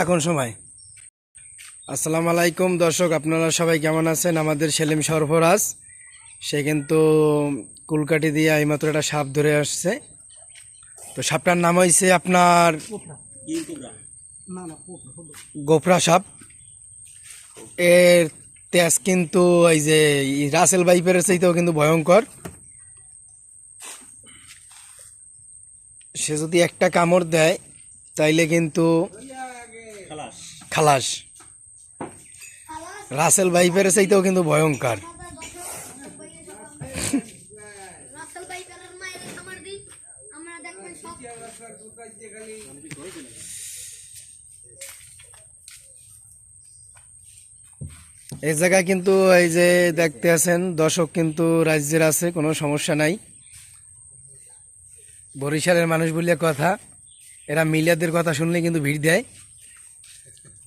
এখন সময়। আসসালামু আলাইকুম দর্শক, আপনারা সবাই কেমন আছেন? আমাদের সেলিম সরফরাজ, সে কিন্তু কুলকাটি দিয়ে এইমাত্র একটা সাপ ধরে আসছে। তো সাপটার নাম হয়েছে আপনার গোফরা সাপ। এর তেজ কিন্তু এই যে রাসেল বাইপের চাইতেও কিন্তু ভয়ঙ্কর। সে যদি একটা কামড় দেয়, তাইলে কিন্তু খালাস। রাসেল বাইপের চাইতেও কিন্তু ভয়ঙ্কর এই জায়গায় কিন্তু এই যে দেখতে আছেন, দর্শক কিন্তু রাজ্যের আছে, কোনো সমস্যা নাই। বরিশালের মানুষ বলিয়া কথা, এরা মিলিয়াদের কথা শুনলে কিন্তু ভিড় দেয়।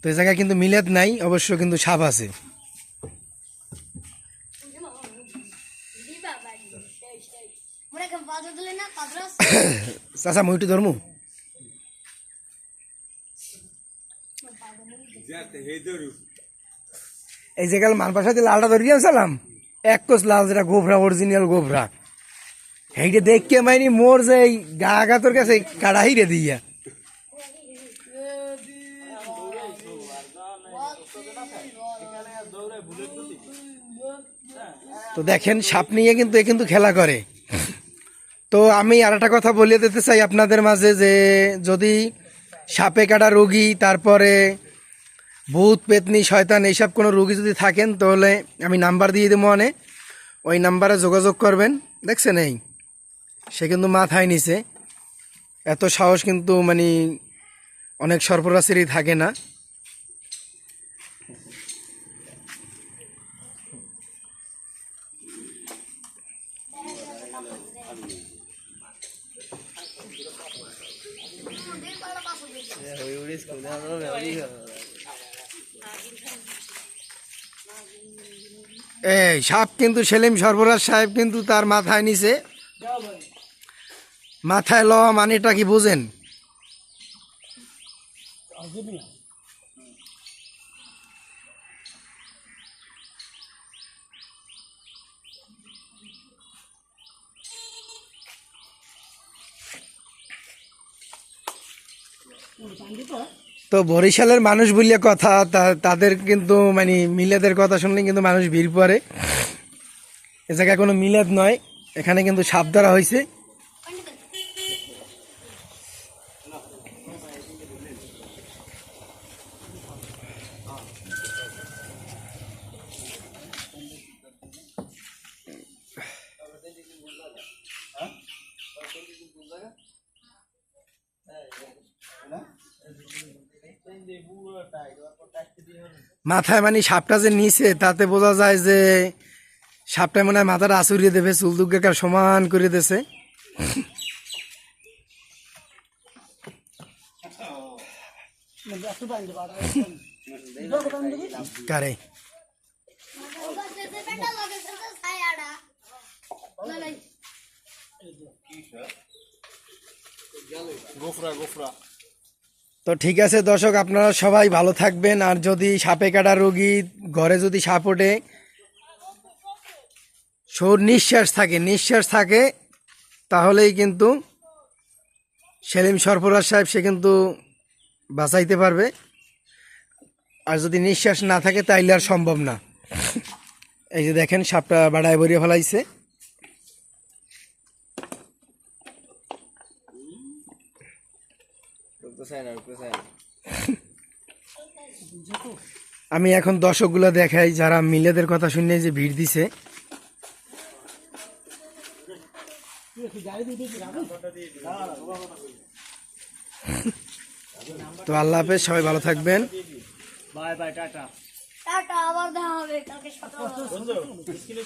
তো এই জায়গায় কিন্তু মিলাদ নাই, অবশ্য কিন্তু সাপ আছে। চাচা মইটু ধর্ম? এই যে গেল মানপাশাতে লালটা ধরিয়ে সালাম এক কোস লাল যেটা গোভরা অরিজিনাল গোভরা সেইটা দেখকে মাইনি মোর যে গা গা তোর কাছে কাড়া হিরে দিয়া। তো দেখেন, সাপ নিয়ে কিন্তু এ কিন্তু খেলা করে। তো আমি আর একটা কথা বলিয়ে দিতে চাই আপনাদের মাঝে যে, যদি সাপে কাটা রুগী, তারপরে ভূত, পেতনি, শয়তান এইসব কোনো রুগী যদি থাকেন, তাহলে আমি নাম্বার দিয়ে দেবো অনে ওই নাম্বারে যোগাযোগ করবেন। দেখছেন এই? সে কিন্তু মাথায় নিছে। এত সাহস কিন্তু মানে অনেক সর্পরাশিরই থাকে না। এই, সাপ কিন্তু সেলিম সর্বরাজ সাহেব কিন্তু তার মাথায় নিছে। মাথায় লওয়া মানেটা কি বুঝেন? তো বরিশালের মানুষ বললে কথা তাদের কিন্তু মানে মিলাদের কথা শুনলে কিন্তু মানুষ ভিড় পড়ে। এ জায়গায় কোনো মিলাদ নয়, এখানে কিন্তু সাপ ধরা হয়েছে। মাথায় মানে সাপটা যে নিছে, তাতে বোঝা যায় যে সাপটা মনে হয় মাথাটা আচুরিয়ে দেবে, চুল দুর্গাকার সমান করে দেছে ছায়াড়া ললাই তো ঠিক আছে, দর্শক, আপনারা সবাই ভালো থাকবেন। আর যদি সাপে কাটা রোগী ঘরে যদি সাপ ওঠে সৌর নিঃশ্বাস থাকে নিঃশ্বাস থাকে, তাহলেই কিন্তু সেলিম সরফরাজ সাহেব, সে কিন্তু বাঁচাইতে পারবে। আর যদি নিঃশ্বাস না থাকে, তাইলে আর সম্ভব না। এই যে দেখেন, সাপটা বাড়ায় বরিয়ে ফেলাইছে। আমি এখন দর্শকগুলো দেখাই যারা মিলেদের কথা শুনে যে ভিড় দিছে। তো আল্লাহ হাফেজ সবাই ভালো থাকবেন। টাটা আবার দেখা হবে কালকে সকালে।